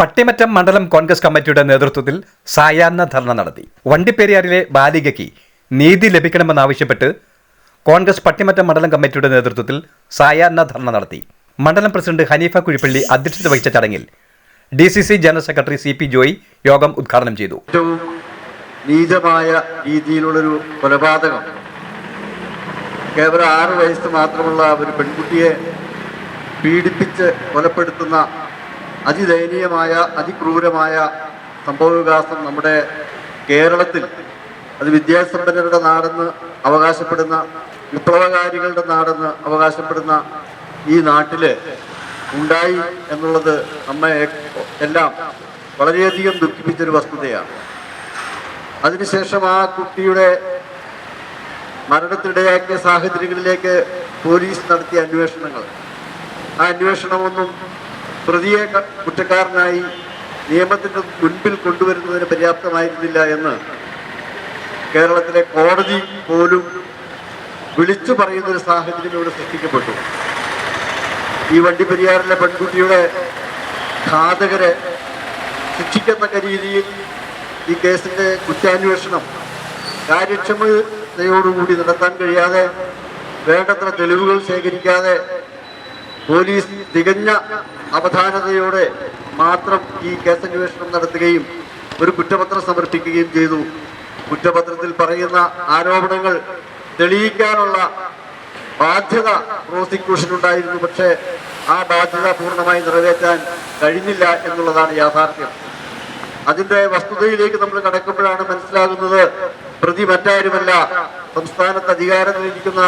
പട്ടിമറ്റം മണ്ഡലം കോൺഗ്രസ് കമ്മിറ്റിയുടെ നേതൃത്വത്തിൽ സായാഹ്ന ധർണ നടത്തി. വണ്ടിപ്പെരിയാറിലെ ബാലികയ്ക്ക് നീതി ലഭിക്കണമെന്നാവശ്യപ്പെട്ട് കോൺഗ്രസ് പട്ടിമറ്റം മണ്ഡലം കമ്മിറ്റിയുടെ നേതൃത്വത്തിൽ സായാഹ്ന ധർണ നടത്തി. മണ്ഡലം പ്രസിഡന്റ് ഹനീഫ കുഴിപ്പള്ളി അധ്യക്ഷത വഹിച്ച ചടങ്ങിൽ D C C general secretary C P Joy യോഗം ഉദ്ഘാടനം ചെയ്തു. ഏറ്റവും നീചമായ രീതിയിലുള്ളൊരു കൊലപാതകം. കേവലം ആറ് വയസ്സ് മാത്രമുള്ള ഒരു പെൺകുട്ടിയെ പീഡിപ്പിച്ച് കൊലപ്പെടുത്തുന്ന അതിദയനീയമായ അതിക്രൂരമായ സംഭവവികാസം നമ്മുടെ കേരളത്തിൽ അത് വിദ്യാസമ്പന്നരുടെ നാടെന്ന് അവകാശപ്പെടുന്ന വിപ്ലവകാരികളുടെ നാടെന്ന് അവകാശപ്പെടുന്ന ഈ നാട്ടിൽ ഉണ്ടായി എന്നുള്ളത് നമ്മെ എല്ലാം വളരെയധികം ദുഃഖിപ്പിച്ചൊരു വസ്തുതയാണ്. അതിനുശേഷം ആ കുട്ടിയുടെ മരണത്തിനിടയാക്കിയ സാഹചര്യങ്ങളിലേക്ക് പോലീസ് നടത്തിയ അന്വേഷണങ്ങൾ. ആ അന്വേഷണമൊന്നും പ്രതിയെ കുറ്റക്കാരനായി നിയമത്തിന് മുൻപിൽ കൊണ്ടുവരുന്നതിന് പര്യാപ്തമായിരുന്നില്ല എന്ന് കേരളത്തിലെ കോടതി പോലും വിളിച്ചു പറയുന്നൊരു സാഹചര്യം ഇവിടെ സൃഷ്ടിക്കപ്പെട്ടു. ഈ വണ്ടിപ്പെരിയാറിലെ പെൺകുട്ടിയുടെ ഘാതകരെ ശിക്ഷിക്കത്തക്ക രീതിയിൽ ഈ കേസിന്റെ കുറ്റാന്വേഷണം കാര്യക്ഷമതയോടുകൂടി നടത്താൻ കഴിയാതെ വേണ്ടത്ര തെളിവുകൾ ശേഖരിക്കാതെ പോലീസ് തികഞ്ഞ അവധാനതയോടെ മാത്രം ഈ കേസന്വേഷണം നടത്തുകയും ഒരു കുറ്റപത്രം സമർപ്പിക്കുകയും ചെയ്തു. കുറ്റപത്രത്തിൽ പറയുന്ന ആരോപണങ്ങൾ തെളിയിക്കാനുള്ള ബാധ്യത പ്രോസിക്യൂഷൻ ഉണ്ടായിരുന്നു പക്ഷേ ആ ബാധ്യത പൂർണമായി നിറവേറ്റാൻ കഴിഞ്ഞില്ല എന്നുള്ളതാണ് യാഥാർത്ഥ്യം. അതിന്റെ വസ്തുതയിലേക്ക് നമ്മൾ കടക്കുമ്പോഴാണ് മനസ്സിലാകുന്നത് പ്രതി മറ്റാരുമല്ല. സംസ്ഥാനത്ത് അധികാരത്തിലിരിക്കുന്ന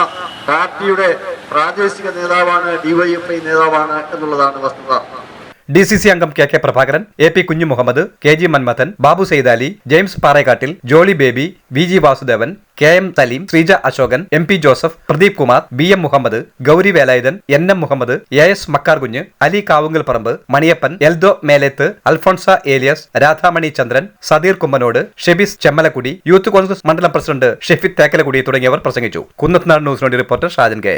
പാർട്ടിയുടെ പ്രാദേശിക നേതാവാണ് ഡിവൈഎഫ്ഐ നേതാവാണ് എന്നുള്ളതാണ് വസ്തുത. ഡി സി സി അംഗം K K Prabhakaran A P Kunju Muhammad K G Manmadhan Babu Saithali James Parekkattil Jolly Baby V G Vasudevan K M Salim Sreeja Ashokan M P Joseph Pradeep Kumar B M Muhammad Gowri Velayudhan N M Muhammad A S Makkarkunju Ali Kavungal Parambu Maniyappan Eldho Meleth Alphonsa Elias Radhamani Chandran Sadeer Kummanode Shebis Chemmalakkudi Youth Congress മണ്ഡലം president Shefid തേക്കലക്കുടി തുടങ്ങിയവർ പ്രസംഗിച്ചു. Kunnathunad news reporter Shajan K.